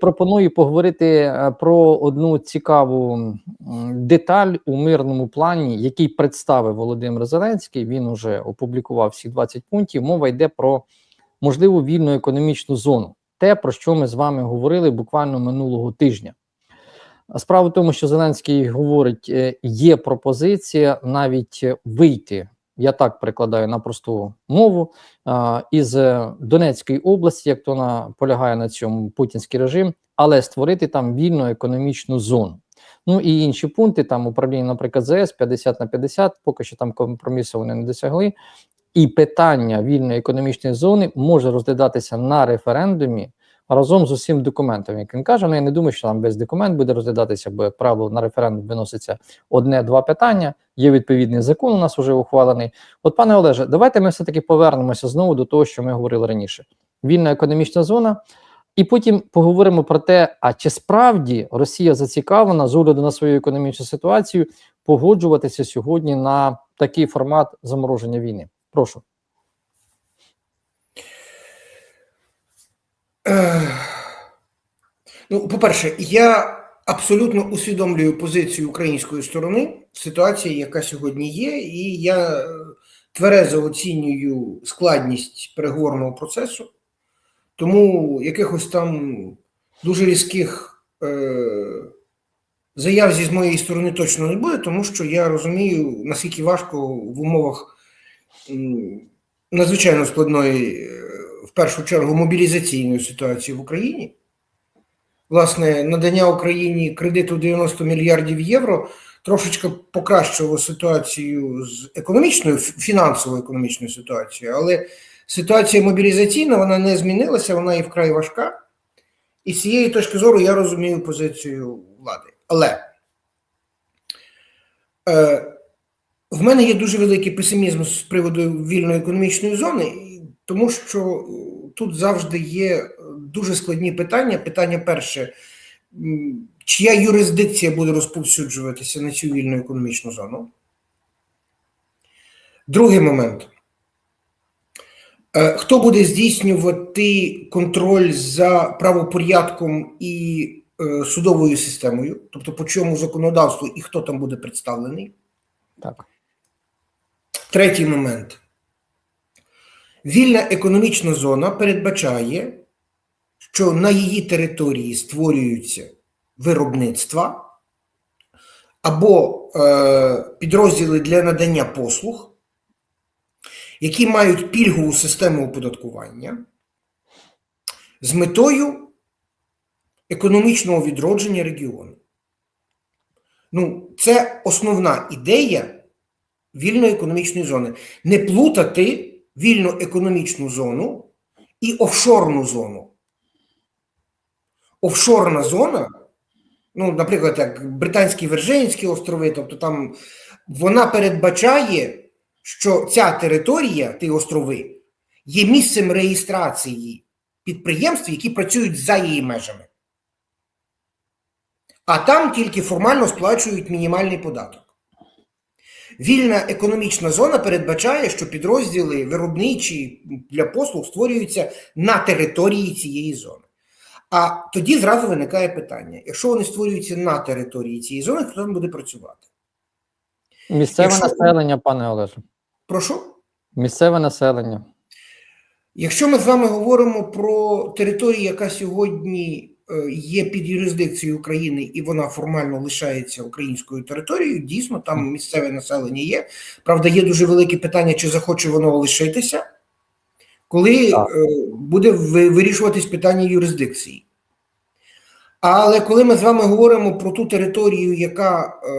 Пропоную поговорити е, про одну цікаву деталь у мирному плані, який представив Володимир Зеленський. Він уже опублікував всі 20 пунктів. Мова йде про можливу вільну економічну зону. Те, про що ми з вами говорили буквально минулого тижня. Справа в тому, що Зеленський говорить, е, є пропозиція навіть е, вийти. Я так перекладаю на просту мову із Донецької області, як то вона полягає на цьому путінський режим, але створити там вільну економічну зону. Ну і інші пункти, там управління, наприклад, ЗС 50 на 50, поки що там компромісу вони не досягли. І питання вільної економічної зони може розглядатися на референдумі разом з усім документом. Як він каже, ну я не думаю, що там без документ буде розглядатися, бо, як правило, на референдум виноситься одне-два питання. Є відповідний закон, у нас вже ухвалений. От, пане Олеже, давайте ми все-таки повернемося знову до того, що ми говорили раніше: вільна економічна зона. І потім поговоримо про те, а чи справді Росія зацікавлена з огляду на свою економічну ситуацію погоджуватися сьогодні на такий формат замороження війни. Прошу. Ну, по-перше, я абсолютно усвідомлюю позицію української сторони, ситуації, яка сьогодні є, і я е, тверезо оцінюю складність переговорного процесу, тому якихось там дуже різких е, заяв зі з моєї сторони точно не буде, тому що я розумію, наскільки важко в умовах надзвичайно складної, е, в першу чергу, мобілізаційної ситуації в Україні власне надання Україні кредиту 90 мільярдів євро трошечки покращило ситуацію з економічною, фінансовою економічною ситуацією, але ситуація мобілізаційна вона не змінилася, вона і вкрай важка. І з цієї точки зору я розумію позицію влади. Але е, в мене є дуже великий песимізм з приводу вільної економічної зони, тому що тут завжди є дуже складні питання. Питання перше, чия юрисдикція буде розповсюджуватися на цю вільну економічну зону? Другий момент. Хто буде здійснювати контроль за правопорядком і судовою системою, тобто по чому законодавству і хто там буде представлений? Так. Третій момент. Вільна економічна зона передбачає, що на її території створюються виробництва або е, підрозділи для надання послуг, які мають пільгову систему оподаткування з метою економічного відродження регіону. Ну, це основна ідея вільної економічної зони. Не плутати вільну економічну зону і офшорну зону. Офшорна зона, ну, наприклад, як Британські Вирджинські острови, тобто там вона передбачає, що ця територія, ті острови, є місцем реєстрації підприємств, які працюють за її межами. А там тільки формально сплачують мінімальний податок. Вільна економічна зона передбачає, що підрозділи виробничі для послуг створюються на території цієї зони. А тоді зразу виникає питання: якщо вони створюються на території цієї зони, хто там буде працювати? Місцеве Якщо- населення, пане Олеже. Прошу? Місцеве населення. Якщо ми з вами говоримо про територію, яка сьогодні є під юрисдикцією України і вона формально лишається українською територією, дійсно там місцеве населення є. Правда, є дуже велике питання, чи захоче воно лишитися, коли Так. е, буде вирішуватись питання юрисдикції. Але коли ми з вами говоримо про ту територію, яка е,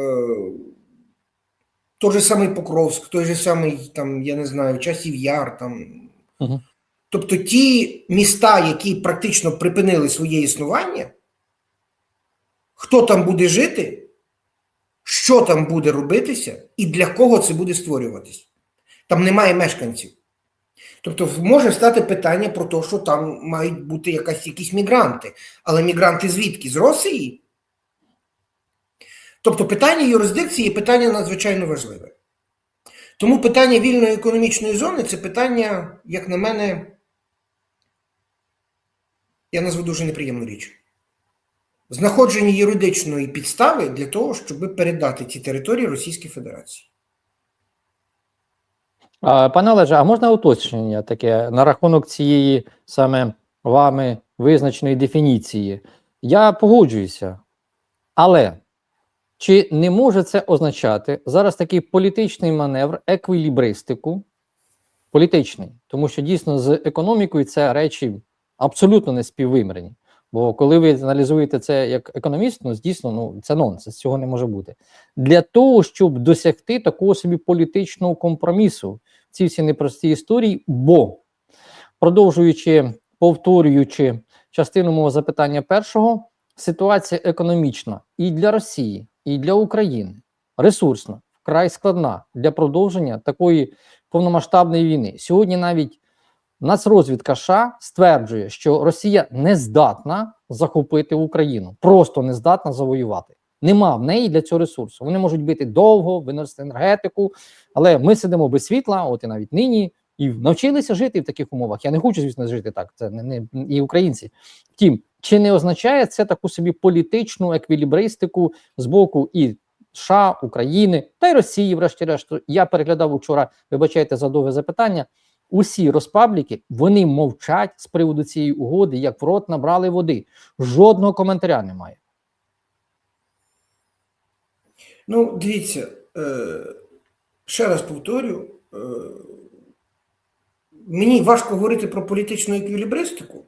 той же самий Покровськ, той же самий, там, я не знаю, Часів Яр, там. Угу. Тобто ті міста, які практично припинили своє існування, хто там буде жити, що там буде робитися і для кого це буде створюватись. Там немає мешканців. Тобто може стати питання про те, що там мають бути якась, якісь мігранти. Але мігранти звідки? З Росії? Тобто питання юрисдикції питання надзвичайно важливе. Тому питання вільної економічної зони це питання, як на мене, я назву дуже неприємну річ. знаходження юридичної підстави для того, щоб передати ці території Російській Федерації. Пане Олеже, а можна уточнення таке на рахунок цієї саме вами визначеної дефініції? Я погоджуюся, але чи не може це означати зараз такий політичний маневр, еквілібристику, політичний, тому що дійсно з економікою це речі абсолютно не співвимірені. Бо коли ви аналізуєте це як економіст, ну дійсно ну це нонсенс, цього не може бути. Для того, щоб досягти такого собі політичного компромісу, ці всі непрості історії, бо продовжуючи, повторюючи частину мого запитання першого, ситуація економічна і для Росії, і для України ресурсна, вкрай складна для продовження такої повномасштабної війни. Сьогодні навіть Нацрозвідка США стверджує, що Росія не здатна захопити Україну, просто не здатна завоювати. Нема в неї для цього ресурсу. Вони можуть бити довго, виносити енергетику, але ми сидимо без світла, от і навіть нині, і навчилися жити в таких умовах. Я не хочу, звісно, жити так. Це не, не і українці. Втім, чи не означає це таку собі політичну еквілібристику з боку і США, України та й Росії, врешті-решт. Я переглядав вчора, вибачайте за довге запитання. Усі розпабліки вони мовчать з приводу цієї угоди, як в рот набрали води. Жодного коментаря немає. Ну, дивіться, е, ще раз повторю, е, мені важко говорити про політичну еквілібристику,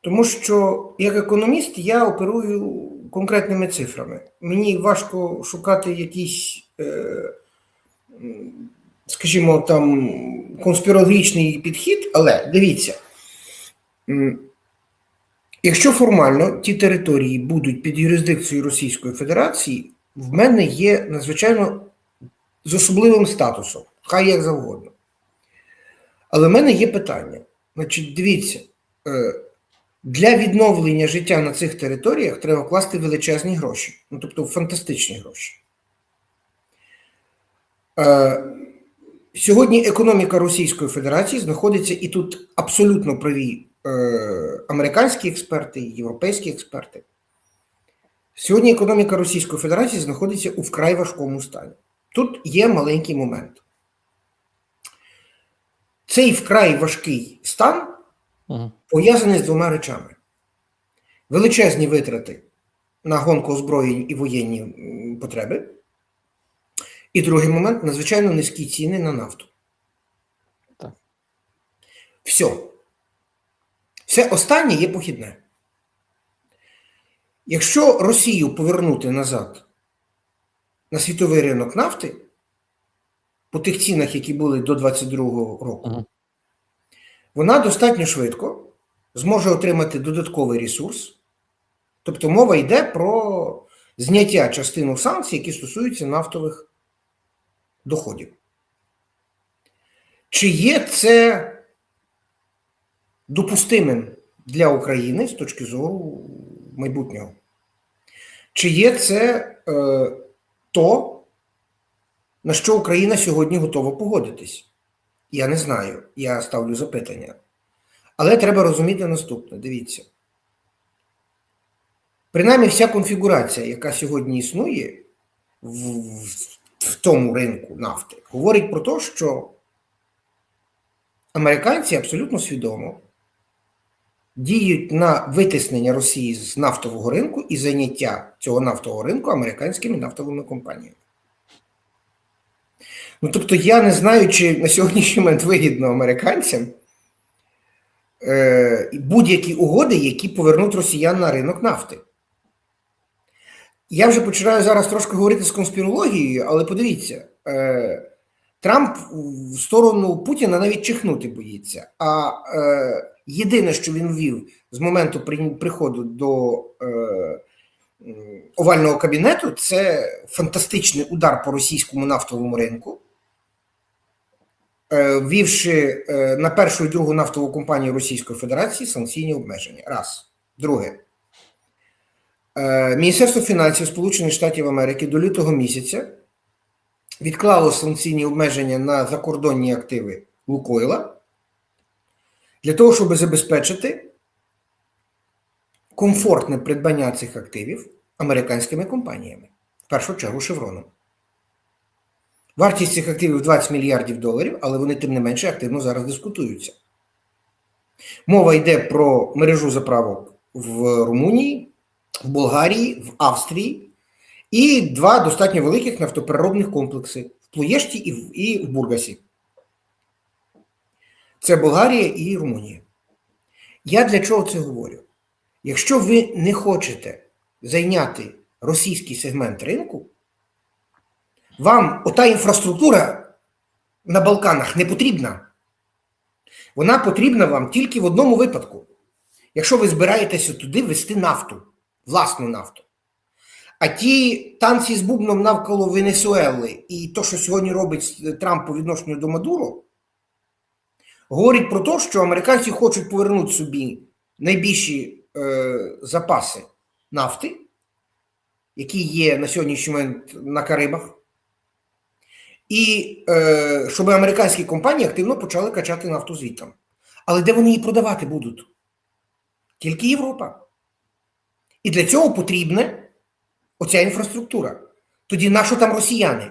тому що як економіст я оперую конкретними цифрами. Мені важко шукати якісь, е, скажімо, там конспірологічний підхід, але дивіться. Якщо формально ті території будуть під юрисдикцією Російської Федерації, в мене є надзвичайно з особливим статусом, хай як завгодно. Але в мене є питання. Значить, дивіться, е, для відновлення життя на цих територіях треба вкласти величезні гроші, ну тобто фантастичні гроші. Сьогодні економіка Російської Федерації знаходиться і тут абсолютно праві е, американські експерти, європейські експерти. Сьогодні економіка Російської Федерації знаходиться у вкрай важкому стані. Тут є маленький момент. Цей вкрай важкий стан Угу. пов'язаний з двома речами: величезні витрати на гонку озброєнь і воєнні потреби. І другий момент надзвичайно низькі ціни на нафту. Так. Все. Все останнє є похідне. Якщо Росію повернути назад на світовий ринок нафти по тих цінах, які були до 22-го року, Мгм. вона достатньо швидко зможе отримати додатковий ресурс. Тобто мова йде про зняття частину санкцій, які стосуються нафтових доходів. Чи є це допустимим для України з точки зору майбутнього? Чи є це е, то, на що Україна сьогодні готова погодитись? Я не знаю, я ставлю запитання. Але треба розуміти наступне: дивіться. Принаймні, вся конфігурація, яка сьогодні існує в, в, тому ринку нафти, говорить про те, що американці абсолютно свідомо діють на витиснення Росії з нафтового ринку і заняття цього нафтового ринку американськими нафтовими компаніями. Ну, тобто, я не знаю, чи на сьогоднішній момент вигідно американцям е, будь-які угоди, які повернуть росіян на ринок нафти. Я вже починаю зараз трошки говорити з конспірологією, але подивіться, е, Трамп в сторону Путіна навіть чихнути боїться. А е, єдине, що він ввів з моменту при, приходу до е, овального кабінету, це фантастичний удар по російському нафтовому ринку. Е, ввівши е, на першу і другу нафтову компанію Російської Федерації санкційні обмеження. Раз. Друге. Е, Міністерство фінансів Сполучених Штатів Америки до лютого місяця відклало санкційні обмеження на закордонні активи Лукойла для того, щоб забезпечити комфортне придбання цих активів американськими компаніями, в першу чергу Шевроном. Вартість цих активів 20 мільярдів доларів, але вони тим не менше активно зараз дискутуються. Мова йде про мережу заправок в Румунії, в Болгарії, в Австрії і два достатньо великих нафтопереробних комплекси в Плоєшті і в, і в Бургасі. Це Болгарія і Румунія. Я для чого це говорю? Якщо ви не хочете зайняти російський сегмент ринку, вам ота інфраструктура на Балканах не потрібна. Вона потрібна вам тільки в одному випадку. Якщо ви збираєтеся туди вести нафту, власну нафту. А ті танці з бубном навколо Венесуели і то, що сьогодні робить Трамп по відношенню до Мадуро, говорить про те, що американці хочуть повернути собі найбільші е, запаси нафти, які є на сьогоднішній момент на Карибах, і е, щоб американські компанії активно почали качати нафту звідтам. Але де вони її продавати будуть? Тільки Європа. І для цього потрібна оця інфраструктура. Тоді на що там росіяни?